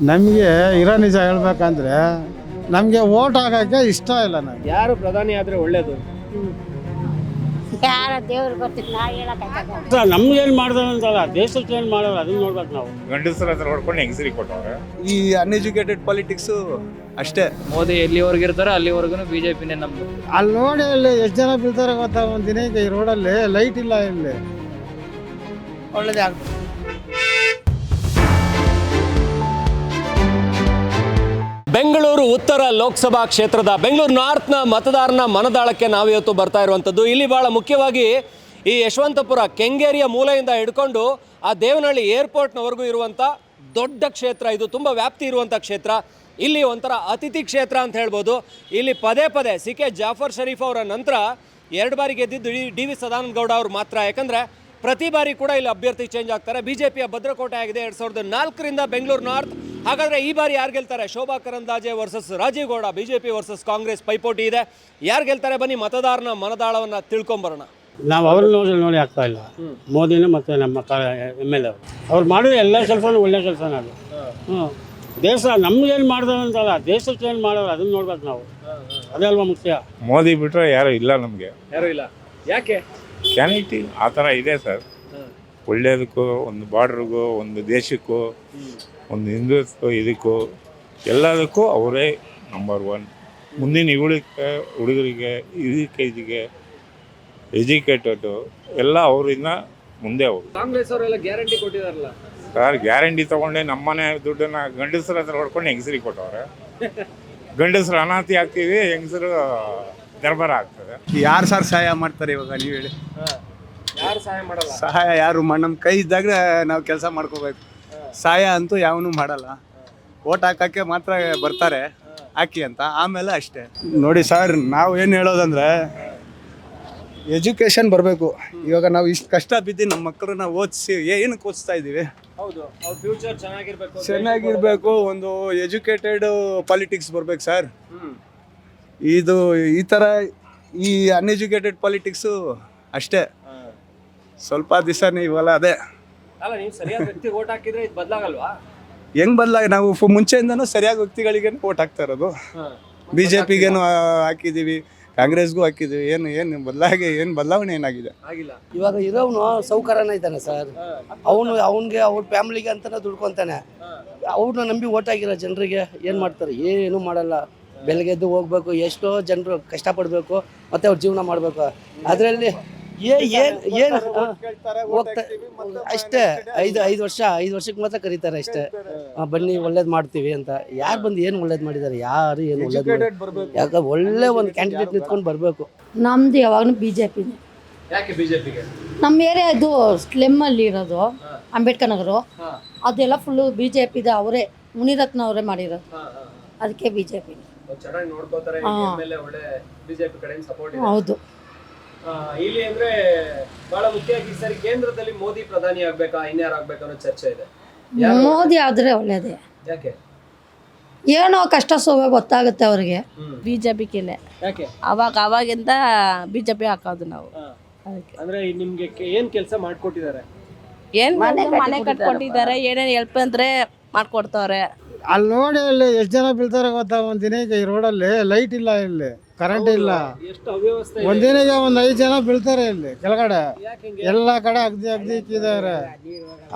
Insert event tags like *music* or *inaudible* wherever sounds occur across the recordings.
ನಮಗೆ ಇರೋ ನಿಜ ಹೇಳ್ಬೇಕಂದ್ರೆ ನಮಗೆ ಓಟ್ ಹಾಕೋಕ್ಕೆ ಇಷ್ಟ ಇಲ್ಲ ನನಗೆ ಯಾರು ಪ್ರಧಾನಿ ಆದರೆ ಒಳ್ಳೇದು? ಯಾರ ದೇವ್ರು ಗೊತ್ತಿಲ್ಲ ನಾ ಹೇಳಕ್ಕಾಗಲ್ಲ. ನಮ್ಗೇನು ಮಾಡ್ತಾರೆ ಅಂತಲ್ಲ ದೇಶಕ್ಕೆ ಏನು ಮಾಡೋರು ಅದನ್ನ ನೋಡ್ಬೇಕು ನಾವು. ಗಂಡಸರ ಹತ್ರ ಹೊಡ್ಕೊಂಡು ಹೆಂಗಸರಿಗೆ ಕೊಟ್ಟವ್ರೆ? ಈ ಅನ್ಎಜುಕೇಟೆಡ್ ಪಾಲಿಟಿಕ್ಸು ಅಷ್ಟೇ. ಮೋದಿ ಎಲ್ಲಿವರೆಗೆ ಇರ್ತಾರೋ ಅಲ್ಲಿವರೆಗೂ ಬಿಜೆಪಿನೇ ನಮ್ದು. ಅಲ್ಲಿ ನೋಡಿ ಅಲ್ಲಿ ಎಷ್ಟು ಜನ ಬೀಳ್ತಾರೆ ಗೊತ್ತಾ ಒಂದು ದಿನಕ್ಕೆ ಈ ರೋಡಲ್ಲಿ ಲೈಟ್ ಇಲ್ಲ ಇಲ್ಲಿ. ಒಳ್ಳೇದೇ ಆಗ್ತದೆ ಬೆಂಗಳೂರು ಉತ್ತರ ಲೋಕಸಭಾ ಕ್ಷೇತ್ರದ ಬೆಂಗಳೂರು ನಾರ್ತ್ನ ಮತದಾರನ ಮನದಾಳಕ್ಕೆ ನಾವಿವತ್ತು ಬರ್ತಾ ಇರುವಂಥದ್ದು. ಇಲ್ಲಿ ಬಹಳ ಮುಖ್ಯವಾಗಿ ಈ ಯಶವಂತಪುರ ಕೆಂಗೇರಿಯ ಮೂಲೆಯಿಂದ ಹಿಡ್ಕೊಂಡು ಆ ದೇವನಹಳ್ಳಿ ಏರ್ಪೋರ್ಟ್ನವರೆಗೂ ಇರುವಂಥ ದೊಡ್ಡ ಕ್ಷೇತ್ರ. ಇದು ತುಂಬ ವ್ಯಾಪ್ತಿ ಇರುವಂಥ ಕ್ಷೇತ್ರ. ಇಲ್ಲಿ ಒಂಥರ ಅತಿಥಿ ಕ್ಷೇತ್ರ ಅಂತ ಹೇಳ್ಬೋದು. ಇಲ್ಲಿ ಪದೇ ಪದೇ ಸಿ ಕೆ ಜಾಫರ್ ಶರೀಫ್ ಅವರ ನಂತರ ಎರಡು ಬಾರಿ ಗೆದ್ದಿದ್ದು ಡಿ ವಿ ಸದಾನಂದ ಗೌಡ ಅವರು ಮಾತ್ರ. ಯಾಕಂದರೆ ಪ್ರತಿ ಬಾರಿ ಕೂಡ ಇಲ್ಲಿ ಅಭ್ಯರ್ಥಿ ಚೇಂಜ್ ಆಗ್ತಾರೆ. ಬಿಜೆಪಿಯ ಭದ್ರಕೋಟೆ ಆಗಿದೆ ಎರಡ್ ಸಾವಿರದ ನಾಲ್ಕರಿಂದ ಬೆಂಗಳೂರು ನಾರ್ತ್ ಹಾಗಾದ್ರೆ ಈ ಬಾರಿ ಯಾರು ಗೆಲ್ತಾರೆ? Shobha Karandlaje versus Rajeev Gowda BJP versus Congress ಪೈಪೋಟಿ ಇದೆ. ಯಾರು ಗೆಲ್ತಾರೆ? ಬನ್ನಿ ಮತದಾರನ ಮನದಾಳವನ್ನ ತಿಳ್ಕೊಂಬರೋಣ. ನಾವು ಅವ್ರನ್ನ ನೋಡಿ ನೋಡಿ ಆಗ್ತಾ ಇಲ್ಲ. ಮೋದಿನೂ ಮತ್ತು ನಮ್ಮ ಎಂ ಎಲ್ ಎ ಅವ್ರು ಮಾಡಿದ್ರೆ ಎಲ್ಲ ಕೆಲಸನೂ ಒಳ್ಳೆ ಕೆಲಸ ಅದು ಹ್ಞೂ ದೇಶ ನಮ್ಗೇನು ಮಾಡ್ತಾರೆ ಅಂತಲ್ಲ ದೇಶಕ್ಕೆ ಏನು ಮಾಡೋರು ಅದನ್ನ ನೋಡ್ಬೇಕು ನಾವು. ಅದೇ ಅಲ್ವಾ ಮುಖ್ಯ? ಮೋದಿ ಬಿಟ್ಟರೆ ಯಾರು ಇಲ್ಲ ನಮಗೆ. ಯಾರು ಇಲ್ಲ? ಯಾಕೆ? ಕ್ಯಾನಿಟಿ ಆ ಥರ ಇದೆ ಸರ್. ಒಳ್ಳೆಯದಕ್ಕೂ ಒಂದು ಬಾರ್ಡ್ರಿಗೂ ಒಂದು ದೇಶಕ್ಕೂ ಒಂದು ಹಿಂದುತ್ವ ಇದಕ್ಕೂ ಎಲ್ಲದಕ್ಕೂ ಅವರೇ ನಂಬರ್ ಒನ್ ಮುಂದಿನ ಇವಳಿಗೆ ಹುಡುಗರಿಗೆ ಇದಕ್ಕೆ ಇದಕ್ಕೆ ಎಜುಕೇಟೆಡು ಎಲ್ಲ ಅವರಿಂದ ಮುಂದೆ ಅವರು ಕಾಂಗ್ರೆಸ್ ಅವರೆಲ್ಲ ಗ್ಯಾರಂಟಿ ಕೊಟ್ಟಿದಾರಲ್ಲ. ಸರ್ ಗ್ಯಾರಂಟಿ ತೊಗೊಂಡೆ ನಮ್ಮನೆ ದುಡ್ಡನ್ನ ಗಂಡಸ್ರ ಹತ್ರ ಹೊಡ್ಕೊಂಡು ಹೆಂಗಸರಿಗೆ ಕೊಟ್ಟವ್ರೆ. ಗಂಡಸ್ರು ಅನಾಥಿ ಆಗ್ತೀವಿ ಹೆಂಗಸರು ದರ್ಬಾರ ಆಗ್ತದೆ. ಯಾರು ಸರ್ ಸಹಾಯ ಮಾಡ್ತಾರೆ ಇವಾಗ ನೀವು ಹೇಳಿ. ಯಾರು ಸಹಾಯ ಮಾಡಲ್ಲ? ಸಹಾಯ ಯಾರು ಮಾ ನಮ್ಮ ಕೈ ಇದ್ದಾಗ ನಾವು ಕೆಲಸ ಮಾಡ್ಕೋಬೇಕು. ಸಹಾಯ ಅಂತೂ ಯಾವನು ಮಾಡಲ್ಲ. ಓಟ್ ಹಾಕಕ್ಕೆ ಮಾತ್ರ ಬರ್ತಾರೆ. ಹಾಕಿ ಅಂತ. ಆಮೇಲೆ ಅಷ್ಟೇ. ನೋಡಿ ಸರ್ ನಾವು ಏನು ಹೇಳೋದಂದ್ರೆ ಎಜುಕೇಷನ್ ಬರಬೇಕು. ಇವಾಗ ನಾವು ಇಷ್ಟು ಕಷ್ಟ ಬಿದ್ದು ನಮ್ಮ ಮಕ್ಕಳನ್ನ ಓದಿಸಿ ಏನಕ್ಕೆ ಓದಿಸ್ತಾ ಇದ್ದೀವಿ ಹೌದು. ಅವ್ರ ಫ್ಯೂಚರ್ ಚೆನ್ನಾಗಿರ್ಬೇಕು ಚೆನ್ನಾಗಿರ್ಬೇಕು. ಒಂದು ಎಜುಕೇಟೆಡ್ ಪಾಲಿಟಿಕ್ಸ್ ಬರ್ಬೇಕು ಸರ್. ಇದು ಈ ಥರ ಈ ಅನ್ಎಜುಕೇಟೆಡ್ ಪಾಲಿಟಿಕ್ಸು ಅಷ್ಟೇ. ಸ್ವಲ್ಪ ದಿವಸ ನೀವಲ್ಲ ಅದೇ. ಅಲ್ಲ ನೀವು ಸರಿಯಾದ ವ್ಯಕ್ತಿ ಓಟ್ ಹಾಕಿದ್ರೆ ಇದು ಬದಲಾಗಲ್ವಾ? ಹೆಂಗ್ ಬದಲಾಗಿ ನಾವು ಫು- ಮುಂಚೆಯಿಂದನೂ ಸರಿಯಾಗಿ ವ್ಯಕ್ತಿಗಳಿಗೆ ಓಟ್ ಹಾಕ್ತಾ ಇರೋದು ಬಿ ಜೆ ಪಿಗೇನು ಹಾಕಿದ್ದೀವಿ ಕಾಂಗ್ರೆಸ್ಗೂ ಹಾಕಿದ್ದೀವಿ ಏನು ಏನು ಬದಲಾಗಿ ಏನು ಬದಲಾವಣೆ ಏನಾಗಿದೆ? ಆಗಿಲ್ಲ. ಇವಾಗ ಇರೋವನು ಸೌಕರ್ಯನ ಇದ್ದಾನೆ ಸರ್. ಅವನು ಅವನಿಗೆ ಅವ್ರ ಫ್ಯಾಮಿಲಿಗೆ ಅಂತಾನೆ ದುಡ್ಕೊಂತಾನೆ. ಅವ್ರನ್ನ ನಂಬಿ ಓಟ್ ಆಗಿರೋ ಜನರಿಗೆ ಏನು ಮಾಡ್ತಾರೆ? ಏನು ಮಾಡಲ್ಲ. ಬೆಳಗ್ಗೆ ಎದ್ದು ಹೋಗ್ಬೇಕು ಎಷ್ಟೋ ಜನರು ಕಷ್ಟಪಡಬೇಕು ಮತ್ತೆ ಅವ್ರು ಜೀವನ ಮಾಡಬೇಕು. ಅದರಲ್ಲಿ ಏ ಏನು ಏನು ಹೋಗ್ತಾ ಅಷ್ಟೇ ಐದು ಐದು ವರ್ಷ ಐದು ವರ್ಷಕ್ಕೆ ಮಾತ್ರ ಕರೀತಾರೆ ಅಷ್ಟೇ. ಬನ್ನಿ ಒಳ್ಳೇದು ಮಾಡ್ತೀವಿ ಅಂತ. ಯಾರು ಬಂದು ಏನು ಒಳ್ಳೇದು ಮಾಡಿದ್ದಾರೆ ಯಾರು ಏನು ಒಳ್ಳೇದು ಯಾಕೆ ಒಳ್ಳೆ ಒಂದು ಕ್ಯಾಂಡಿಡೇಟ್ ನಿಂತ್ಕೊಂಡು ಬರಬೇಕು. ನಮ್ದು ಯಾವಾಗಲೂ ಬಿ ಜೆ ಪಿ ಯಾಕೆ ಬಿಜೆಪಿಗೆ ನಮ್ಮ ಏರಿಯಾ ಇದು ಸ್ಲೆಮ್ಮಲ್ಲಿ ಇರೋದು ಅಂಬೇಡ್ಕರ್ ನಗರ. ಅದೆಲ್ಲ ಫುಲ್ಲು ಬಿ ಜೆ ಪಿದ ಅವರೇ ಮುನಿರತ್ನ ಅವರೇ ಮಾಡಿರೋದು. ಅದಕ್ಕೆ ಬಿ ಜೆ ಪಿ ಚೆನ್ನಾಗಿ ನೋಡ್ಕೋತಾರೆ ಆಮೇಲೆ ಒಳ್ಳೆ ಬಿಜೆಪಿ ಕಡೆಯಿಂದ ಸಪೋರ್ಟ್ ಇದೆ. ಹೌದು. ಆ, ಇಲ್ಲಿ ಅಂದ್ರೆ ಬಹಳ ಮುಖ್ಯವಾಗಿ ಈ ಸರಿ ಕೇಂದ್ರದಲ್ಲಿ ಮೋದಿ ಪ್ರಧಾನಿ ಆಗ್ಬೇಕಾ ಇನ್ಯಾರು ಆಗ್ಬೇಕು ಅನ್ನೋ ಚರ್ಚೆ ಇದೆ. ಯಾರು? ಮೋದಿ ಆದರೆ ಒಳ್ಳೇದೇ. ಯಾಕೆ? ಏನೋ ಕಷ್ಟ ಸುಖ ಗೊತ್ತಾಗುತ್ತೆ ಅವ್ರಿಗೆ. ಬಿ ಜೆ ಪಿಗೆನೆ ಯಾಕೆ? ಅವಾಗ ಅವಾಗಿಂದ ಬಿ ಜೆ ಪಿ ಹಾಕೋದು ನಾವು. ಅದಕ್ಕೆ. ಅಂದ್ರೆ ಈ ನಿಮ್ಗೆ ಕೆ- ಏನ್ ಕೆಲಸ ಮಾಡ್ಕೊಟ್ಟಿದ್ದಾರೆ? ಏನ್ ಮನೆ ಕಟ್ಕೊಟ್ಟಿದ್ದಾರೆ ಏನೇನು ಹೆಲ್ಪ್ ಅಂದ್ರೆ ಮಾಡ್ಕೊಡ್ತವ್ರೆ. ಅಲ್ಲಿ ನೋಡಿ ಅಲ್ಲಿ ಎಷ್ಟು ಜನ ಬೀಳ್ತಾರೆ ಗೊತ್ತಾ? ಒಂದು ದಿನಕ್ಕೆ ಈ ರೋಡಲ್ಲಿ ಲೈಟ್ ಇಲ್ಲ ಇಲ್ಲಿ ಕರೆಂಟ್ ಇಲ್ಲ. ಎಷ್ಟು ಅವ್ಯವಸ್ಥೆ ಒಂದ್ ಒಂದು ಐದು ಜನ ಬೀಳ್ತಾರೆ ಇಲ್ಲಿ ಕೆಳಗಡೆ. ಯಾಕೆ ಹಿಂಗೆ? ಎಲ್ಲ ಕಡೆ ಅಗ್ದಿ ಅಗ್ದಿ ಇಕ್ಕಿದ್ದಾರೆ.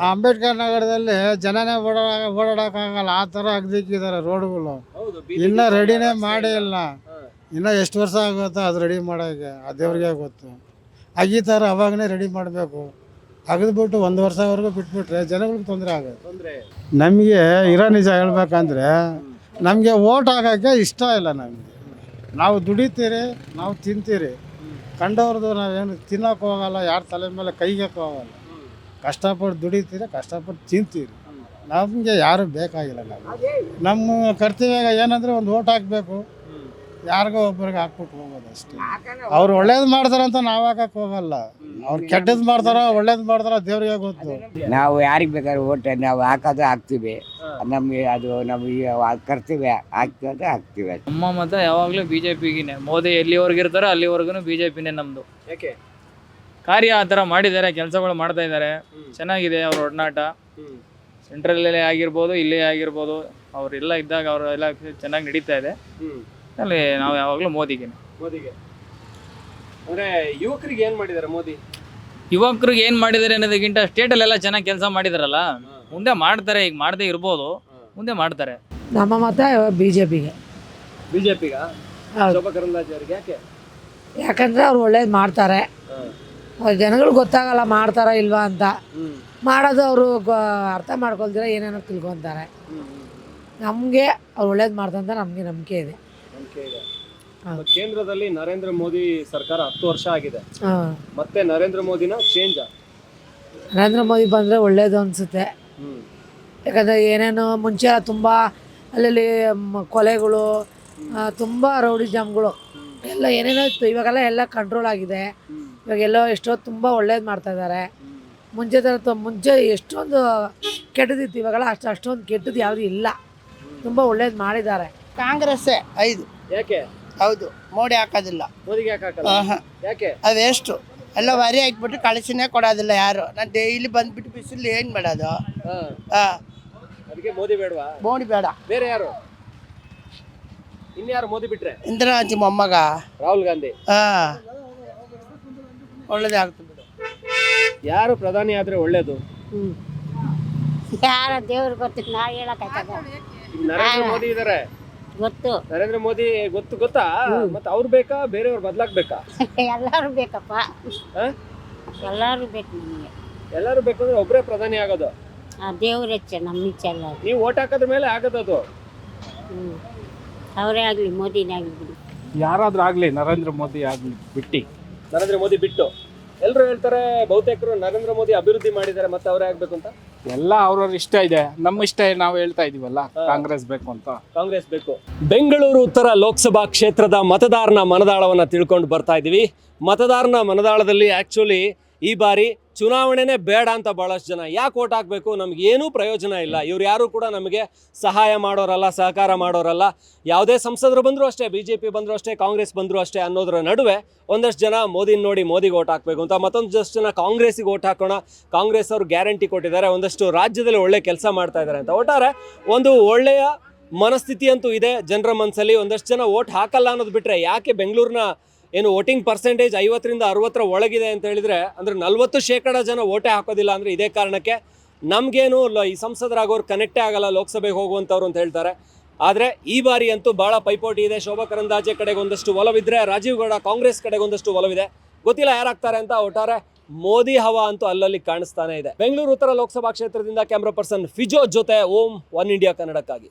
ಆ ಅಂಬೇಡ್ಕರ್ ನಗರದಲ್ಲಿ ಜನನೇ ಓಡಾಡ ಓಡಾಡಕ್ಕಾಗಲ್ಲ ಆ ಥರ ಅಗ್ದಿ ಇಕ್ಕಿದ್ದಾರೆ ರೋಡ್ಗಳು ಹೌದು ಇನ್ನೂ ರೆಡಿನೇ ಮಾಡಿ ಇಲ್ಲ. ಇನ್ನೂ ಎಷ್ಟು ವರ್ಷ ಆಗುತ್ತೋ ಅದು ರೆಡಿ ಮಾಡೋಕ್ಕೆ ಆ ದೇವ್ರಿಗೆ ಗೊತ್ತು. ಅಗೀತಾರೆ ಅವಾಗನೇ ರೆಡಿ ಮಾಡಬೇಕು. ಅಗದ್ಬಿಟ್ಟು ಒಂದು ವರ್ಷವರೆಗೂ ಬಿಟ್ಬಿಟ್ರೆ ಜನಗಳಿಗೆ ತೊಂದರೆ ಆಗುತ್ತೆ ತೊಂದ್ರೆ. ನಮಗೆ ಇರೋ ನಿಜ ಹೇಳ್ಬೇಕಂದ್ರೆ ನಮಗೆ ಓಟ್ ಆಗೋಕ್ಕೆ ಇಷ್ಟ ಇಲ್ಲ ನಮಗೆ. ನಾವು ದುಡಿತೀರಿ ನಾವು ತಿಂತೀರಿ. ಕಂಡವ್ರದ್ದು ನಾವೇನು ತಿನ್ನೋಕೆ ಹೋಗಲ್ಲ ಯಾರ ತಲೆ ಮೇಲೆ ಕೈಗೆ ಹೋಗಲ್ಲ. ಕಷ್ಟಪಟ್ಟು ದುಡಿತೀರಿ ಕಷ್ಟಪಟ್ಟು ತಿಂತೀರಿ. ನಮಗೆ ಯಾರು ಬೇಕಾಗಿಲ್ಲ ನಾವು ನಮ್ಮ ಕರ್ತವ್ಯ ಏನಂದರೆ ಒಂದು ಓಟ್ ಹಾಕಬೇಕು. ಯಾರಿಗೋ ಒಬ್ಬರಿಗೆ ಹಾಕ್ಬಿಟ್ಟು ಹೋಗೋದು ಅಷ್ಟೇ. ಅವ್ರು ಒಳ್ಳೇದು ಮಾಡ್ತಾರಂತ ನಾವು ಹಾಕಕ್ಕೆ ಹೋಗಲ್ಲ? ಅವ್ರು ಕೆಟ್ಟದ್ ಮಾಡ್ತಾರ ಒಳ್ಳೇದ್ ಮಾಡ್ತಾರ ದೇವ್ರಿಗೆ ಗೊತ್ತು. ನಾವು ಯಾರಿಗೆ ಬೇಕಾದ್ರೆ ಓಟ್ ನಾವು ಹಾಕೋದು ಹಾಕ್ತಿವಿ. ನಮಗೆ ಅದು ನಮಗೆ ಕರ್ತವ್ಯ. ಹಾಕ್ತದೆ ಹಾಕ್ತಿವಿ ನಮ್ಮ ಮತ ಯಾವಾಗಲೂ ಬಿ ಜೆ ಪಿಗಿನೇ ಮೋದಿ ಎಲ್ಲಿವರೆಗೆ ಇರ್ತಾರೋ ಅಲ್ಲಿವರೆಗೂ ಬಿ ಜೆ ಪಿನೇ ನಮ್ಮದು ಯಾಕೆ? ಕಾರ್ಯ ಆ ಥರ ಮಾಡಿದ್ದಾರೆ ಕೆಲಸಗಳು ಮಾಡ್ತಾ ಇದ್ದಾರೆ. ಚೆನ್ನಾಗಿದೆ ಅವ್ರ ಒಡನಾಟ. ಸೆಂಟ್ರಲಲ್ಲೇ ಸೆಂಟ್ರಲ್ಲೇ ಆಗಿರ್ಬೋದು ಇಲ್ಲೇ ಆಗಿರ್ಬೋದು. ಅವರೆಲ್ಲ ಇದ್ದಾಗ ಅವರೆಲ್ಲ ಚೆನ್ನಾಗಿ ನಡೀತಾ ಇದೆ. ಅಲ್ಲಿ ನಾವು ಯಾವಾಗಲೂ ಮೋದಿಗೆ. ಮೋದಿಗೆ. ಅಂದ್ರೆ ಯುವಕರಿಗೆ ಏನು ಮಾಡಿದ್ದಾರೆ ಮೋದಿ? ಯುವಕರಿಗೆ ಏನು ಮಾಡಿದ್ದಾರೆ ಅನ್ನೋದಕ್ಕಿಂತ ಸ್ಟೇಟಲ್ಲೆಲ್ಲ ಚೆನ್ನಾಗಿ ಕೆಲಸ ಮಾಡಿದಾರಲ್ಲ. ಮುಂದೆ ಮಾಡ್ತಾರೆ ಈಗ ಮಾಡದೇ ಇರ್ಬೋದು. ಮುಂದೆ ಮಾಡ್ತಾರೆ. ನಮ್ಮ ಮತ ಬಿ ಜೆ ಪಿಗೆ ಬಿ ಜೆ ಶೋಭಾ ಕರಂದ್ಲಾಜೆ ಅವ್ರಿಗೆ ಯಾಕೆ? ಯಾಕಂದರೆ ಅವ್ರು ಒಳ್ಳೇದು ಮಾಡ್ತಾರೆ. ಜನಗಳು ಗೊತ್ತಾಗಲ್ಲ ಮಾಡ್ತಾರ ಇಲ್ವಾ ಅಂತ. ಮಾಡೋದು ಅವರು ಅರ್ಥ ಮಾಡ್ಕೊಳ್ದಿರ ಏನೇನೋ ತಿಳ್ಕೊತಾರೆ. ನಮಗೆ ಅವ್ರು ಒಳ್ಳೇದು ಮಾಡ್ತಂತ ನಮಗೆ ನಂಬಿಕೆ ಇದೆ. ನಂಬಿಕೆ ಇದೆ. ಕೇಂದ್ರದಲ್ಲಿ ನರೇಂದ್ರ ಮೋದಿ ಸರ್ಕಾರ ಹತ್ತು ವರ್ಷ ಆಗಿದೆ. ಮತ್ತೆ ನರೇಂದ್ರ ಮೋದಿನ ಚೇಂಜ್ ನರೇಂದ್ರ ಮೋದಿ ಬಂದರೆ ಒಳ್ಳೇದು ಅನಿಸುತ್ತೆ. ಯಾಕಂದರೆ ಏನೇನೋ ಮುಂಚೆ ತುಂಬ ಅಲ್ಲಲ್ಲಿ ಮ- ಕೊಲೆಗಳು ತುಂಬ ರೌಡಿ ಜಾಮ್ಗಳು. ಎಲ್ಲ ಏನೇನೋ ಇತ್ತು. ಇವಾಗೆಲ್ಲ ಎಲ್ಲ ಕಂಟ್ರೋಲ್ ಆಗಿದೆ. ಇವಾಗ ಎಲ್ಲೋ ಎಷ್ಟೋ ತುಂಬ ಒಳ್ಳೇದು ಮಾಡ್ತಾ ಇದ್ದಾರೆ ಮುಂಚೆ ಥರ ತ- ಮುಂಚೆ ಎಷ್ಟೊಂದು ಕೆಟ್ಟದಿತ್ತು. ಇವಾಗೆಲ್ಲ ಅಷ್ಟು ಅಷ್ಟೊಂದು ಕೆಟ್ಟದ್ದು ಯಾವುದೂ ಇಲ್ಲ. ತುಂಬ ಒಳ್ಳೇದು ಮಾಡಿದ್ದಾರೆ. ಕಾಂಗ್ರೆಸ್ಸೇ ಐದು. ಯಾಕೆ? ಹೌದು ಮೋಡಿ ಹಾಕೋದಿಲ್ಲ. ಮೋದಿಗೆ ಯಾಕೆ ಹಾಕಲ್ಲ? ಆಹಾ. ಯಾಕೆ? ಅದು ವೇಸ್ಟು ಎಲ್ಲ ವರಿ ಹಾಕ್ಬಿಟ್ಟು ಕಳಿಸಿನೇ ಕೊಡೋದಿಲ್ಲ ಯಾರು. ನಾನು ಡೈಲಿ ಬಂದ್ಬಿಟ್ಟು ಬಿಸಿಲು ಏನು ಮಾಡೋದು? ಹಾ, ಅದಕ್ಕೆ ಮೋದಿ ಬೇಡವಾ? ಮೋಡಿ ಬೇಡ. ಬೇರೆ ಯಾರು? ಇನ್ಯಾರು ಮೋದಿ ಬಿಟ್ರೆ? ಇಂದಿರಾ ಗಾಂಧಿ ಮೊಮ್ಮಗ. ರಾಹುಲ್ ಗಾಂಧಿ. ಹಾಂ. ಒಳ್ಳೇದೇ ಆಗ್ತದೆ ಬಿಡು. ಯಾರು ಪ್ರಧಾನಿ ಆದ್ರೆ ಒಳ್ಳೇದು? ಯಾರ ದೇವ್ರಿಗೆ ಗೊತ್ತಿತ್ತು ನಾ ಈಗ ನರೇಂದ್ರ ಮೋದಿ ಇದಾರೆ. ಗೊತ್ತು. ನರೇಂದ್ರ ಮೋದಿ ಗೊತ್ತು ಗೊತ್ತಾ? ಮತ್ತೆ ಅವ್ರು ಬೇಕಾ ಬೇರೆಯವ್ರು ಬದ್ಲಾಗ್ಬೇಕಾ *laughs* ಎಲ್ಲಾರು ಬೇಕಪ್ಪ. ಎಲ್ಲಾರು ಎಲ್ಲರೂ ಬೇಕು ನಮಗೆ. ಎಲ್ಲರೂ ಬೇಕು ಅಂದ್ರೆ ಒಬ್ಬರೇ ಪ್ರಧಾನಿ ಆಗೋದು. ಆ ದೇವ್ರ ಹೆಚ್ಚೆ ನಮ್ಮ ಇಚ್ಛೆ ಎಲ್ಲ. ಅದು. ನೀವು ಓಟ್ ಹಾಕೋದ್ರ ಮೇಲೆ ಆಗೋದದು ಹ್ಮ್. ಅವರೇ ಆಗಲಿ ಮೋದಿನೇ ಆಗಲಿ ಬಿಡಿ. ಯಾರಾದ್ರೂ ಆಗ್ಲಿ ನರೇಂದ್ರ ಮೋದಿ ಆಗ್ಲಿ ಬಿಟ್ಟಿ. ನರೇಂದ್ರ ಮೋದಿ ಬಿಟ್ಟು. ಎಲ್ಲರೂ ಹೇಳ್ತಾರೆ ಬಹುತೇಕರು ನರೇಂದ್ರ ಮೋದಿ ಅಭಿವೃದ್ಧಿ ಮಾಡಿದ್ದಾರೆ ಮತ್ತೆ ಅವರೇ ಆಗ್ಬೇಕು ಅಂತ. ಎಲ್ಲ ಅವ್ರವ್ರ ಇಷ್ಟ ಇದೆ. ನಮ್ಮ ಇಷ್ಟ ನಾವು ಹೇಳ್ತಾ ಇದೀವಲ್ಲ ಕಾಂಗ್ರೆಸ್ ಬೇಕು ಅಂತ. ಕಾಂಗ್ರೆಸ್ ಬೇಕು. ಬೆಂಗಳೂರು ಉತ್ತರ ಲೋಕಸಭಾ ಕ್ಷೇತ್ರದ ಮತದಾರನ ಮನದಾಳವನ್ನ ತಿಳ್ಕೊಂಡು ಬರ್ತಾ ಇದೀವಿ. ಮತದಾರನ ಮನದಾಳದಲ್ಲಿ ಆಕ್ಚುಲಿ ಈ ಬಾರಿ ಚುನಾವಣೆನೇ ಬೇಡ ಅಂತ ಬಹಳಷ್ಟು ಜನ. ಯಾಕೆ ಓಟ್ ಹಾಕಬೇಕು? ನಮ್ಗೆ ಏನೂ ಪ್ರಯೋಜನ ಇಲ್ಲ. ಇವ್ರು ಯಾರು ಕೂಡ ನಮಗೆ ಸಹಾಯ ಮಾಡೋರಲ್ಲ, ಸಹಕಾರ ಮಾಡೋರಲ್ಲ. ಯಾವುದೇ ಸಂಸದರು ಬಂದರೂ ಅಷ್ಟೇ ಬಿ ಜೆ ಪಿ ಬಂದರೂ ಅಷ್ಟೇ, ಕಾಂಗ್ರೆಸ್ ಬಂದರೂ ಅಷ್ಟೇ ಅನ್ನೋದ್ರ ನಡುವೆ ಒಂದಷ್ಟು ಜನ ಮೋದಿನ ನೋಡಿ ಮೋದಿಗೆ ಓಟ್ ಹಾಕಬೇಕು ಅಂತ ಮತ್ತೊಂದಷ್ಟು ಜನ ಕಾಂಗ್ರೆಸ್ಸಿಗೆ ಓಟ್ ಹಾಕೋಣ. ಕಾಂಗ್ರೆಸ್ ಅವರು ಗ್ಯಾರಂಟಿ ಕೊಟ್ಟಿದ್ದಾರೆ. ಒಂದಷ್ಟು ರಾಜ್ಯದಲ್ಲಿ ಒಳ್ಳೆ ಕೆಲಸ ಮಾಡ್ತಾ ಇದ್ದಾರೆ ಅಂತ. ಒಟ್ಟಾರೆ ಒಂದು ಒಳ್ಳೆಯ ಮನಸ್ಥಿತಿ ಅಂತೂ ಇದೆ ಜನರ ಮನಸ್ಸಲ್ಲಿ. ಒಂದಷ್ಟು ಜನ ಓಟ್ ಹಾಕಲ್ಲ ಅನ್ನೋದು ಬಿಟ್ಟರೆ ಯಾಕೆ ಬೆಂಗಳೂರಿನ ಏನು ವೋಟಿಂಗ್ ಪರ್ಸೆಂಟೇಜ್ ಐವತ್ತರಿಂದ ಅರವತ್ತರ ಒಳಗಿದೆ ಅಂತ ಹೇಳಿದ್ರೆ, ಅಂದರೆ ನಲವತ್ತು ಶೇಕಡ ಜನ ಓಟೇ ಹಾಕೋದಿಲ್ಲ ಅಂದರೆ ಇದೇ ಕಾರಣಕ್ಕೆ ನಮಗೇನು ಈ ಸಂಸದರಾಗೋರು ಕನೆಕ್ಟೇ ಆಗಲ್ಲ ಲೋಕಸಭೆಗೆ ಹೋಗುವಂಥವ್ರು ಅಂತ ಹೇಳ್ತಾರೆ. ಆದರೆ ಈ ಬಾರಿ ಅಂತೂ ಭಾಳ ಪೈಪೋಟಿ ಇದೆ. ಶೋಭಾ ಕರಂದಾಜೆ ಕಡೆಗೆ ಒಂದಷ್ಟು ಒಲವಿದ್ರೆ, ರಾಜೀವ್ ಗೌಡ ಕಾಂಗ್ರೆಸ್ ಕಡೆಗೆ ಒಂದಷ್ಟು ಒಲವಿದೆ. ಗೊತ್ತಿಲ್ಲ ಯಾರಾಗ್ತಾರೆ ಅಂತ, ಒಟ್ಟಾರೆ ಮೋದಿ ಹವಾ ಅಂತೂ ಅಲ್ಲಲ್ಲಿ ಕಾಣಿಸ್ತಾನೆ ಇದೆ. ಬೆಂಗಳೂರು ಉತ್ತರ ಲೋಕಸಭಾ ಕ್ಷೇತ್ರದಿಂದ ಕ್ಯಾಮ್ರಾ ಪರ್ಸನ್ ಫಿಜೋ ಜೊತೆ ಓಂ, ಒನ್ ಇಂಡಿಯಾ ಕನ್ನಡಕ್ಕಾಗಿ.